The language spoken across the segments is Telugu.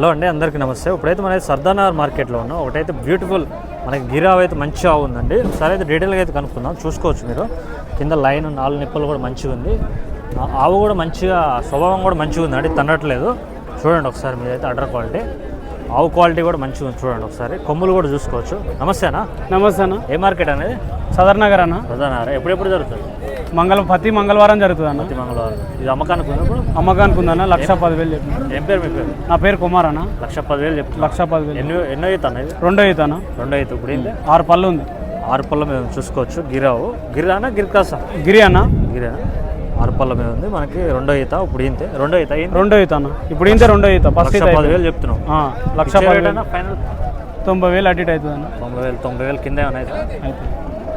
హలో అండి అందరికీ నమస్తే. ఇప్పుడైతే మనకి సర్దానగర్ మార్కెట్లో ఉన్నాం. ఒకటైతే బ్యూటిఫుల్ మనకి గిరావ్ అయితే మంచిగా ఉందండి. ఒకసారి అయితే డీటెయిల్గా అయితే కనుక్కుందాం. చూసుకోవచ్చు మీరు. కింద లైన్ నాలుగు నిప్పులు కూడా మంచిగా ఉంది. ఆవు కూడా మంచిగా స్వభావం కూడా మంచిగా ఉందండి. తన్నట్లేదు. చూడండి ఒకసారి మీరైతే అడ్డర్ క్వాలిటీ. ఆవు క్వాలిటీ కూడా మంచిగా ఉంది. చూడండి ఒకసారి. కొమ్ములు కూడా చూసుకోవచ్చు. నమస్తేనా నమస్తే అన్న. ఏ మార్కెట్ అనేది? సదర్ నగర్ అన్న. సర్దానగర్ ఎప్పుడెప్పుడు జరుగుతుంది? మంగళ ప్రతి మంగళవారం జరుగుతుంది అన్న ప్రతి మంగళవారం. ఇది అమ్మకానికి ఉన్నప్పుడు అమ్మకానికి ఉందన్న లక్ష పదివేలు చెప్పిన. ఏం పేరు మీ పేరు? నా పేరు కుమార్ అన్న లక్ష పదివేలు చెప్తున్నా లక్ష పదివేలు. ఎన్నో అనేది రెండో ఈత అన్న రెండో అయితే ఇప్పుడు ఏంటి ఆరు పళ్ళు ఉంది. ఆరు పళ్ళ మీద చూసుకోవచ్చు. గిరావు. గిరానా గిరికాసా గిరి అన్న. గిరా ఆరు పళ్ళ మీద ఉంది. మనకి రెండో ఈత ఇప్పుడు ఇంతే రెండో ఈత రెండో ఈత అన్న. ఇప్పుడు ఇంతే రెండో ఈత ఫస్ట్ ఈత పదివేలు చెప్తున్నాం లక్ష పదివేలు. ఫైనల్? తొంభై వేలు అటు ఇటు అవుతుంది అన్న తొంభై వేలు తొంభై వేలు కింద ఏమైనా అయితే అయితే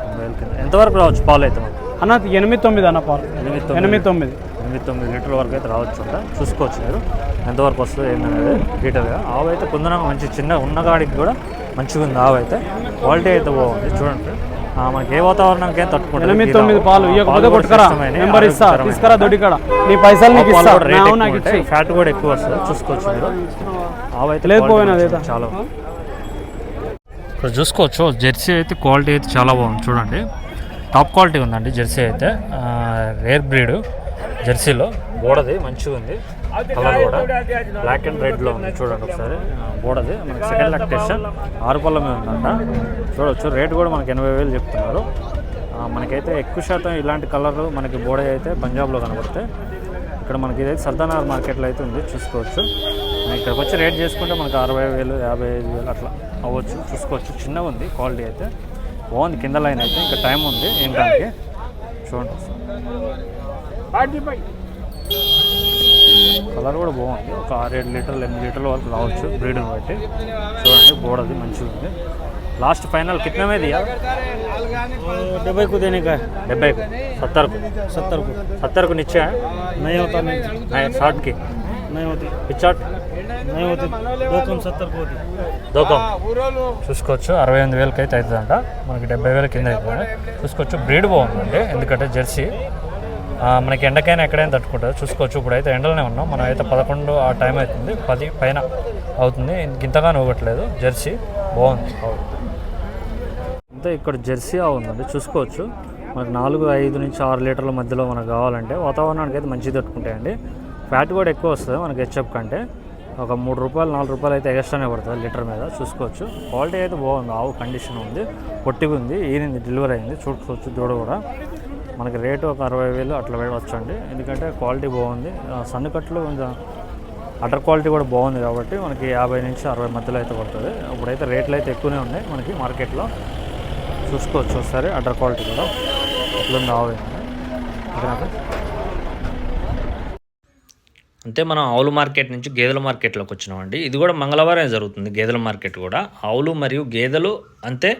తొంభై వేలు కింద. ఎంతవరకు రావచ్చు పాలు అయితే మనకి? అన్న ఎనిమిది తొమ్మిది అన్న పాలు. ఎనిమిది తొమ్మిది. ఎనిమిది తొమ్మిది. ఎనిమిది తొమ్మిది లీటర్ల వరకు అయితే రావచ్చు అంట. చూసుకోవచ్చు మీరు. ఎంతవరకు వస్తుంది ఏందనేది డీటెయిల్గా ఆవు అయితే కొందరంగా మంచి చిన్న ఉన్నగాడికి కూడా మంచిగా ఉంది ఆవు అయితే. క్వాలిటీ అయితే బాగుంది. చూడండి ఆ, మనకి ఏ వాతావరణానికి ఏం తట్టుకుంటుంది? ఎనిమిది తొమ్మిది. పాలు. ఇవ్వకపోతే కూడా కొట్టుకరా. నెంబర్ ఇస్తా. తీసుకురా దొడ్డికాడ. నీ పైసలు నీకు ఇస్తా. నాకు. ఇచ్చి. ఫ్యాట్ కూడా ఎక్కువ వస్తుంది. చూసుకోవచ్చు మీరు. ఆవు అయితే లేదు quality పోయినది మంచిగా చాలా. ఇక్కడ చూసుకోవచ్చు. జెర్సీ అయితే క్వాలిటీ అయితే చాలా బాగుంది. చూడండి. టాప్ క్వాలిటీ ఉందండి జెర్సీ అయితే. రేర్ బ్రీడ్ జెర్సీలో. బోడది మంచిగా ఉంది కలర్ కూడా. బ్లాక్ అండ్ రెడ్లో ఉంది చూడండి ఒకసారి. బోడది మనకి సెకండ్ లక్టేషన్ ఆరు పళ్ళ మీద ఉందంట. చూడొచ్చు రేట్ కూడా మనకి ఎనభై వేలు చెప్తున్నారు. మనకైతే ఎక్కువ శాతం ఇలాంటి కలర్ మనకి బోడ అయితే పంజాబ్లో కనబడతాయి ఇక్కడ మనకి ఇదైతే సర్దానగర్ మార్కెట్లో అయితే ఉంది చూసుకోవచ్చు. ఇక్కడికి వచ్చి రేట్ చేసుకుంటే మనకి అరవై వేలు యాభై ఐదు వేలు అట్లా అవ్వచ్చు చూసుకోవచ్చు. చిన్నగా ఉంది క్వాలిటీ అయితే. బాగుంది కింద లైన్ అయితే ఇంకా టైం ఉంది ఏంటానికి చూడండి. కలర్ కూడా బాగుంది. ఒక ఆరు ఏడు లీటర్లు ఎనిమిది లీటర్లు వరకు రావచ్చు బ్రీడింగ్ బట్టి. చూడండి బోడది మంచిగా ఉంది. లాస్ట్ ఫైనల్ कितने డెబ్బై दिया डब्बे సత్తరకు. देने का डब्बे को सत्तर को सत्तर को नहीं होती दो कम सत्तर को होती దూకం చూసుకోవచ్చు అరవై ఎనిమిది వేలకి అయితే అవుతుందంట మనకి డెబ్బై వేల కింద అవుతుంది చూసుకోవచ్చు బ్రీడ్ బాగుందండి ఎందుకంటే జెర్సీ ఆ, మనకి ఎండకైనా ఎక్కడైనా తట్టుకుంటుంది చూసుకోవచ్చు ఇప్పుడు అయితే ఎండలోనే ఉన్నాం మనం అయితే పదకొండు ఆ టైం అవుతుంది పది పైన అవుతుంది ఇంతగానో ఇవ్వట్లేదు జెర్సీ బాగుంది అంతే ఇక్కడ జెర్సీ ఆవు ఉందండి చూసుకోవచ్చు మనకి నాలుగు ఐదు నుంచి ఆరు లీటర్ల మధ్యలో మనకు కావాలంటే వాతావరణానికి అయితే మంచిగా తట్టుకుంటాయండి ఫ్యాట్ కూడా ఎక్కువ వస్తుంది మనకి హెచ్ఎఫ్ కంటే ఒక మూడు రూపాయలు నాలుగు రూపాయలు అయితే ఎక్స్ట్రానే పడుతుంది లీటర్ మీద. చూసుకోవచ్చు. క్వాలిటీ అయితే బాగుంది. ఆవు కండిషన్ ఉంది. పొట్టిగా ఉంది. ఈనింది డెలివరీ అయింది. చూసుకోవచ్చు దూడ కూడా. మనకి రేటు ఒక అరవై వేలు అట్లా వేయవచ్చండి ఎందుకంటే క్వాలిటీ బాగుంది. సన్నకట్లు కొంచెం అటర్ క్వాలిటీ కూడా బాగుంది కాబట్టి మనకి యాభై నుంచి అరవై మధ్యలో అయితే పడుతుంది. ఇప్పుడైతే రేట్లు అయితే ఎక్కువనే ఉన్నాయి మనకి మార్కెట్లో. చూసుకోవచ్చు ఒకసారి అటర్ క్వాలిటీ కూడా. ఎట్లుంది ఆవు? ఇక్కడ అంతే మనం ఆవుల మార్కెట్ నుంచి గేదెల మార్కెట్లోకి వచ్చినామండి. ఇది కూడా మంగళవారం జరుగుతుంది గేదెల మార్కెట్ కూడా. ఆవులు మరియు గేదెలు అంతే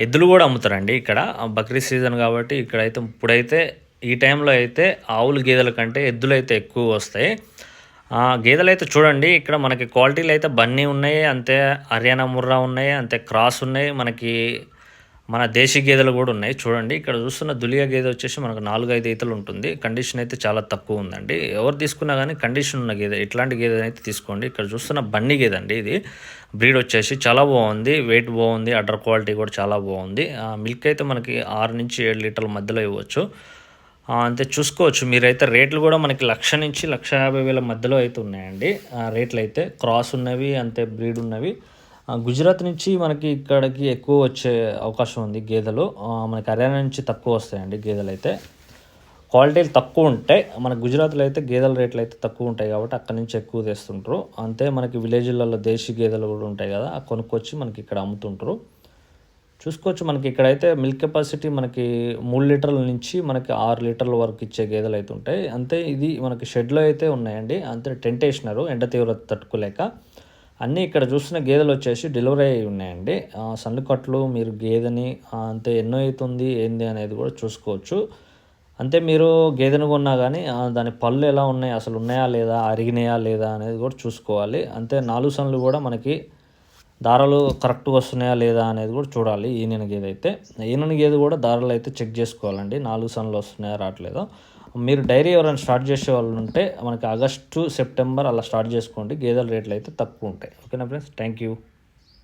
ఎద్దులు కూడా అమ్ముతారండి ఇక్కడ. బక్రీద్ సీజన్ కాబట్టి ఇక్కడైతే ఇప్పుడైతే ఈ టైంలో అయితే ఆవులు గేదెల కంటే ఎద్దులు అయితే ఎక్కువ వస్తాయి. ఆ, గేదెలు అయితే చూడండి ఇక్కడ మనకి క్వాలిటీలు అయితే బన్నీ ఉన్నాయి అంతే హర్యానా ముర్రా ఉన్నాయి అంతే క్రాస్ ఉన్నాయి. మనకి మన దేశీ గేదెలు కూడా ఉన్నాయి. చూడండి ఇక్కడ చూస్తున్న దులియా గేదె వచ్చేసి మనకు నాలుగు ఐదు ఈతలు ఉంటుంది. కండిషన్ అయితే చాలా తక్కువ ఉందండి. ఎవరు తీసుకున్నా కానీ కండిషన్ ఉన్న గేదె ఇట్లాంటి గేదె అయితే తీసుకోండి. ఇక్కడ చూస్తున్న బన్నీ గేదె అండి ఇది. బ్రీడ్ వచ్చేసి చాలా బాగుంది. వెయిట్ బాగుంది. అడ్డర్ క్వాలిటీ కూడా చాలా బాగుంది. మిల్క్ అయితే మనకి ఆరు నుంచి ఏడు లీటర్ల మధ్యలో ఇవ్వచ్చు. అంతే చూసుకోవచ్చు. మీరైతే రేట్లు కూడా మనకి లక్ష నుంచి లక్ష యాభై వేల మధ్యలో అయితే ఉన్నాయండి. రేట్లు అయితే క్రాస్ ఉన్నవి అంతే బ్రీడ్ ఉన్నవి. గుజరాత్ నుంచి మనకి ఇక్కడికి ఎక్కువ వచ్చే అవకాశం ఉంది గేదెలు. మనకి హర్యానా నుంచి తక్కువ వస్తాయండి గేదెలు అయితే. క్వాలిటీలు తక్కువ ఉంటాయి. మన గుజరాత్లో అయితే గేదెల రేట్లు అయితే తక్కువ ఉంటాయి కాబట్టి అక్కడ నుంచి ఎక్కువ తెస్తుంటారు. అంతే మనకి విలేజ్లలో దేశీ గేదెలు కూడా ఉంటాయి కదా ఆ కొనుక్కొచ్చి మనకి ఇక్కడ అమ్ముతుంటారు. చూసుకోవచ్చు మనకి ఇక్కడైతే మిల్క్ కెపాసిటీ మనకి మూడు లీటర్ల నుంచి మనకి ఆరు లీటర్ల వరకు ఇచ్చే గేదెలు అయితే ఉంటాయి. అంతే ఇది మనకి షెడ్లో అయితే ఉన్నాయండి. అంతే టెంట్ వేసినారు ఎండ తీవ్రత తట్టుకోలేక. అన్నీ ఇక్కడ చూస్తున్న గేదెలు వచ్చేసి డెలివరీ అయి ఉన్నాయండి. సన్నకట్లు సన్నుకట్లు మీరు గేదెని అంతే ఎన్నో అవుతుంది ఏంది అనేది కూడా చూసుకోవచ్చు. అంతే మీరు గేదెను కొన్నా కానీ దాని పళ్ళు ఎలా ఉన్నాయి అసలు ఉన్నాయా లేదా అరిగినాయా లేదా అనేది కూడా చూసుకోవాలి. అంతే నాలుగు సన్లు కూడా మనకి దారాలు కరెక్ట్గా వస్తున్నాయా లేదా అనేది కూడా చూడాలి ఈయన గేదె అయితే. ఈయన గేదె కూడా దారాలు అయితే చెక్ చేసుకోవాలండి. నాలుగు సన్లు వస్తున్నాయా రావట్లేదో? మీరు డైరీ ఎవరైనా స్టార్ట్ చేసే వాళ్ళు ఉంటే మనకి ఆగస్టు సెప్టెంబర్ అలా స్టార్ట్ చేసుకోండి. గేదెల రేట్లు అయితే తక్కువ ఉంటాయి. ఓకేనా ఫ్రెండ్స్? Thank you